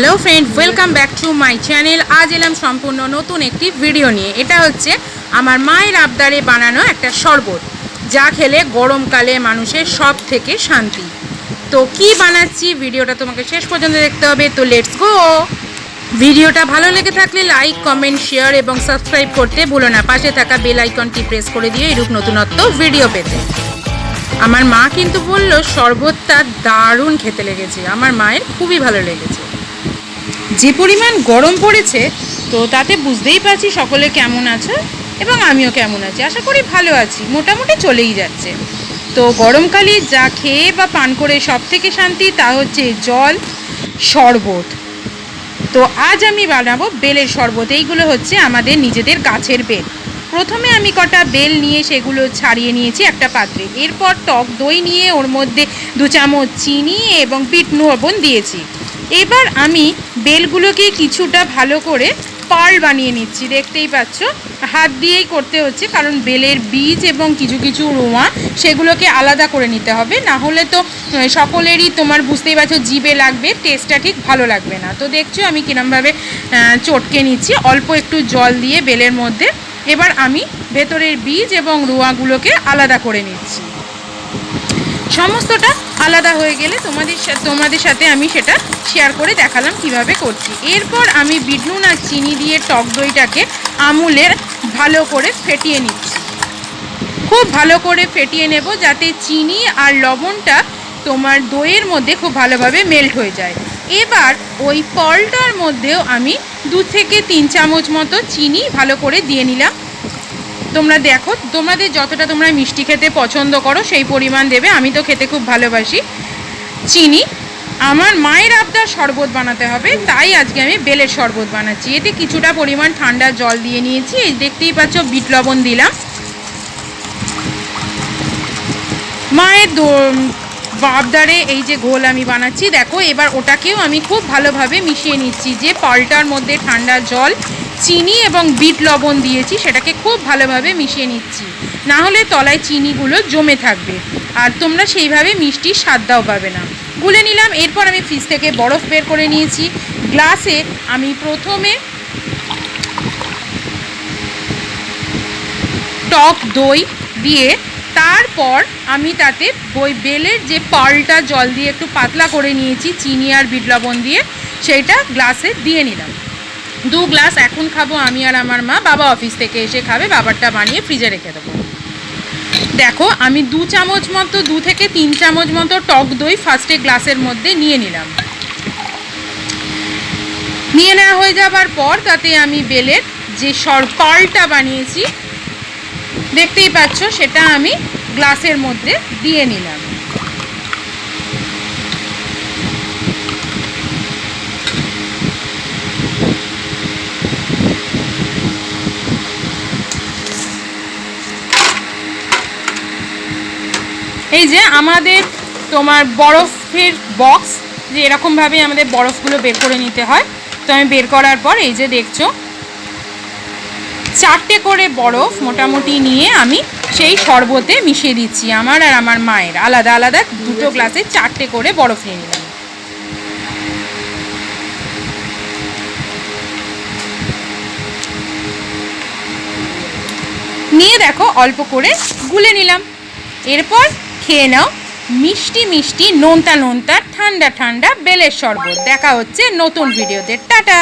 Hello friend welcome back to my channel আজ এলাম সম্পূর্ণ নতুন একটি ভিডিও নিয়ে। এটা হচ্ছে আমার মায়ের আবদারে বানানো একটা শরবত, যা খেলে গরমকালে মানুষের সব থেকে শান্তি। তো কি বানাচ্ছি? ভিডিওটা তোমাকে শেষ পর্যন্ত দেখতে হবে। তো লেটস গো ভিডিওটা ভালো লেগে থাকলে লাইক কমেন্ট শেয়ার এবং সাবস্ক্রাইব করতে ভুলো না। পাশে থাকা বেল আইকনটি প্রেস করে দিয়ে এরূপ নতুনত্ব ভিডিও পেতে। আমার মা কিন্তু বলল, শরবতটা দারুণ খেতে লেগেছে। আমার মায়ের খুবই ভালো লেগেছে। যে পরিমাণ গরম পড়েছে, তো তাতে বুঝতেই পারছি সকলে কেমন আছে এবং আমিও কেমন আছি। আশা করি ভালো আছি, মোটামুটি চলেই যাচ্ছে। তো গরমকালে যা খেয়ে বা পান করে সব থেকে শান্তি তা হচ্ছে জল, শরবত। তো আজ আমি বানাবো বেলের শরবত, এইগুলো হচ্ছে আমাদের নিজেদের গাছের বেল। প্রথমে আমি কটা বেল নিয়ে সেগুলো ছাড়িয়ে নিয়েছি একটা পাত্রে। এরপর টক দই নিয়ে ওর মধ্যে দু চামচ চিনি এবং বিট লবণ দিয়েছি। এবার আমি বেলগুলোকে কিছুটা ভালো করে পাল বানিয়ে নিচ্ছি, দেখতেই পাচ্ছ। হাত দিয়েই করতে হচ্ছে, কারণ বেলের বীজ এবং কিছু কিছু রোঁয়া সেগুলোকে আলাদা করে নিতে হবে। না হলে তো সকলেরই তোমার বুঝতেই পারছ জিবে লাগবে, টেস্টটা ঠিক ভালো লাগবে না। তো দেখছ, আমি কিরমভাবে চটকে নিচ্ছি, অল্প একটু জল দিয়ে বেলের মধ্যে। এবার আমি ভেতরের বীজ এবং রোঁয়াগুলোকে আলাদা করে নিচ্ছি। সমস্তটা আলাদা হয়ে গেলে তোমাদের তোমাদের সাথে আমি সেটা শেয়ার করে দেখালাম কীভাবে করছি। এরপর আমি বিট নুন আর চিনি দিয়ে টক দইটাকে আমুলের ভালো করে ফেটিয়ে নিচ্ছি। খুব ভালো করে ফেটিয়ে নেব যাতে চিনি আর লবণটা তোমার দইয়ের মধ্যে খুব ভালোভাবে মেল্ট হয়ে যায়। এবার ওই পলটার মধ্যেও আমি দু থেকে তিন চামচ মতো চিনি ভালো করে দিয়ে নিলাম। তোমরা দেখো, তোমাদের যতটা তোমরা মিষ্টি খেতে পছন্দ করো, সেই পরিমাণ দেবে। আমি তো খেতে খুব ভালোবাসি চিনি। আমার মায়ের আবদার শরবত বানাতে হবে, তাই আজকে আমি বেলের শরবত বানাচ্ছি। এতে কিছুটা পরিমাণ ঠান্ডা জল দিয়ে নিয়েছি। এই দেখতেই পাচ্ছ, বিট লবণ দিলাম। মায়ের বাবদারে এই যে ঘোল আমি বানাচ্ছি, দেখো, এবার ওটাকেও আমি খুব ভালোভাবে মিশিয়ে নিচ্ছি। যে পাল্টার মধ্যে ঠান্ডা জল চিনি এবং বিট লবণ দিয়েছি, সেটাকে খুব ভালোভাবে মিশিয়ে নিচ্ছি। না হলে তলায় চিনিগুলো জমে থাকবে। আর তোমরা সেইভাবে মিষ্টি স্বাদটাও পাবে না। গুলে নিলাম, এরপর আমি ফ্রিজ থেকে বরফ বের করে নিয়েছি। গ্লাসে আমি প্রথমে টক দই দিয়ে, তারপর আমি তাতে বই বেলের যে পালটা জল দিয়ে একটু পাতলা করে নিয়েছি, চিনি আর বিট লবণ দিয়ে, সেইটা গ্লাসে দিয়ে নিলাম। দু গ্লাস এখন খাব আমি আর আমার মা। বাবা অফিস থেকে এসে খাবে, বাবারটা বানিয়ে ফ্রিজে রেখে দেবো। দেখো, আমি দু চামচ মতো, দু থেকে তিন চামচ মতো টক দই ফার্স্টে গ্লাসের মধ্যে নিয়ে নিলাম। নিয়ে নেওয়া হয়ে যাবার পর তাতে আমি বেলের যে সর পালটা বানিয়েছি, দেখতেই পাচ্ছ সেটা আমি গ্লাসের মধ্যে দিয়ে নিলাম। এই যে আমাদের তোমার বরফের বক্স যে এরকমভাবে আমাদের বরফগুলো বের করে নিতে হয়। তো আমি বের করার পর এই যে দেখছ চারটে করে বরফ মোটামুটি নিয়ে আমি সেই শরবতে মিশিয়ে দিচ্ছি আমার আর আমার মায়ের। আলাদা আলাদা দুটো গ্লাসে চারটে করে বরফ নিয়ে নিলাম। নিয়ে দেখো অল্প করে গুলে নিলাম। এরপর খেয়ে নাও। মিষ্টি মিষ্টি, নোনতা নোনতা, ঠান্ডা ঠান্ডা, বেলের শরবত। দেখা হচ্ছে নতুন ভিডিওতে। টাটা!